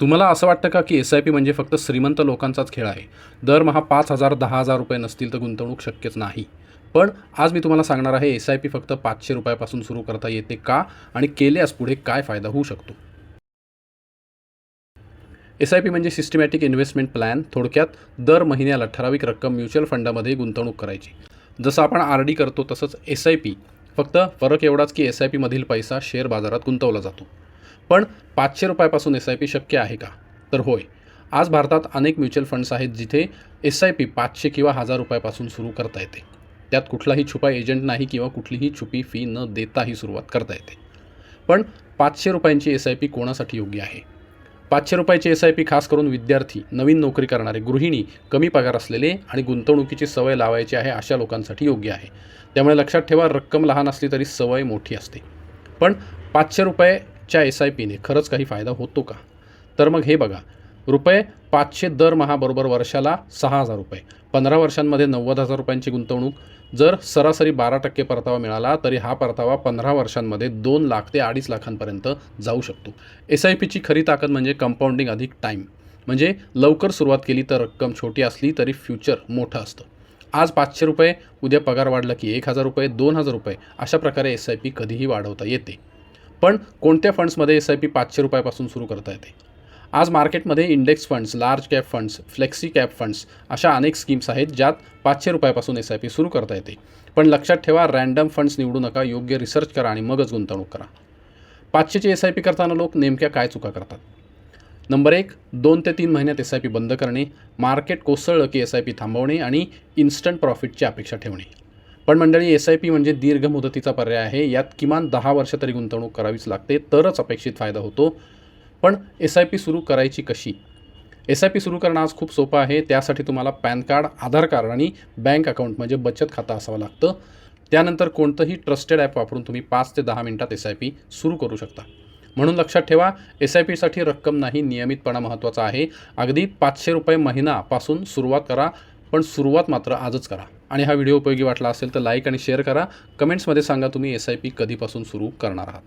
तुम्हाला असं वाटतं का की एस आय पी म्हणजे फक्त श्रीमंत लोकांचाच खेळ आहे? दरमहा पाच हजार दहा हजार रुपये नसतील तर गुंतवणूक शक्यच नाही. पण आज मी तुम्हाला सांगणार आहे एस आय पी फक्त पाचशे रुपयापासून सुरू करता येते का? आणि केल्यास पुढे काय फायदा होऊ शकतो? एस आय पी म्हणजे सिस्टमॅटिक इन्व्हेस्टमेंट प्लॅन थोडक्यात दर महिन्याला ठराविक रक्कम म्युच्युअल फंडामध्ये गुंतवणूक करायची. जसं आपण आर डी करतो तसंच एस आय पी फक्त फरक एवढाच की एस आय पीमधील पैसा शेअर बाजारात गुंतवला जातो. पण पाचशे रुपयापासून एस आय पी शक्य आहे का? तर होय. आज भारतात अनेक म्युच्युअल फंड्स आहेत जिथे एस आय पी पाचशे किंवा हजार रुपयापासून सुरू करता येते. त्यात कुठलाही छुपा एजंट नाही किंवा कुठलीही छुपी फी न देताही सुरुवात करता येते. पण पाचशे रुपयांची एस आय पी कोणासाठी योग्य आहे? पाचशे रुपयाची एस आय पी खास करून विद्यार्थी नवीन नोकरी करणारे गृहिणी कमी पगार असलेले आणि गुंतवणुकीची सवय लावायची आहे अशा लोकांसाठी योग्य आहे. त्यामुळे लक्षात ठेवा रक्कम लहान असली तरी सवय मोठी असते. पण पाचशे रुपये च्या एस आय पीने खरंच काही फायदा होतो का? तर मग हे बघा. रुपये पाचशे दरमहा बरोबर वर्षाला सहा हजार रुपये. पंधरा वर्षांमध्ये नव्वद हजार रुपयांची गुंतवणूक. जर सरासरी बारा टक्के परतावा मिळाला तरी हा परतावा पंधरा वर्षांमध्ये दोन लाख ते अडीच लाखांपर्यंत जाऊ शकतो. एस आय पीची खरी ताकद म्हणजे कंपाऊंडिंग अधिक टाईम म्हणजे लवकर सुरुवात केली तर रक्कम छोटी असली तरी फ्युचर मोठं असतं. आज पाचशे रुपये उद्या पगार वाढला की एक हजार रुपये दोन हजार रुपये अशा प्रकारे एस आय पी कधीही वाढवता येते. पण कोणत्या फंड्समध्ये एस आय पी पाचशे रुपयापासून सुरू करता येते? आज मार्केटमध्ये index funds large cap funds flexi cap funds अशा अनेक स्कीम्स आहेत ज्यात पाचशे रुपयापासून एस आय पी सुरू करता येते. पण लक्षात ठेवा रँडम फंड्स निवडू नका योग्य रिसर्च करा आणि मगच गुंतवणूक करा. पाचशेची एस आय पी करताना लोक नेमक्या काय चुका करतात? नंबर एक दोन ते तीन महिन्यात एस आय पी बंद करणे मार्केट कोसळलं की एस आय पी थांबवणे आणि इन्स्टंट प्रॉफिटची अपेक्षा ठेवणे. पण मंडळी एस आय पी म्हणजे दीर्घ मुदतीचा पर्याय आहे. यात किमान दहा वर्ष तरी गुंतवणूक करावीच लागते तरच अपेक्षित फायदा होतो. पण एस आय पी सुरू करायची कशी? एस आय पी सुरू करणं आज खूप सोपं आहे. त्यासाठी तुम्हाला पॅन कार्ड आधार कार्ड आणि बँक अकाउंट म्हणजे बचत खातं असावं लागतं. त्यानंतर कोणतंही ट्रस्टेड ॲप वापरून तुम्ही पाच ते दहा मिनटात एस आय पी सुरू करू शकता. म्हणून लक्षात ठेवा एस आय पीसाठी रक्कम नाही नियमितपणा महत्त्वाचा आहे. अगदी पाचशे रुपये महिनापासून सुरुवात करा. पण सुरुवात मात्र आजच करा. आणि हा व्हिडिओ उपयोगी वाटला असेल तर लाईक आणि शेअर करा. कमेंट्समध्ये सांगा तुम्ही एस आय पी कधीपासून सुरू करणार आहात.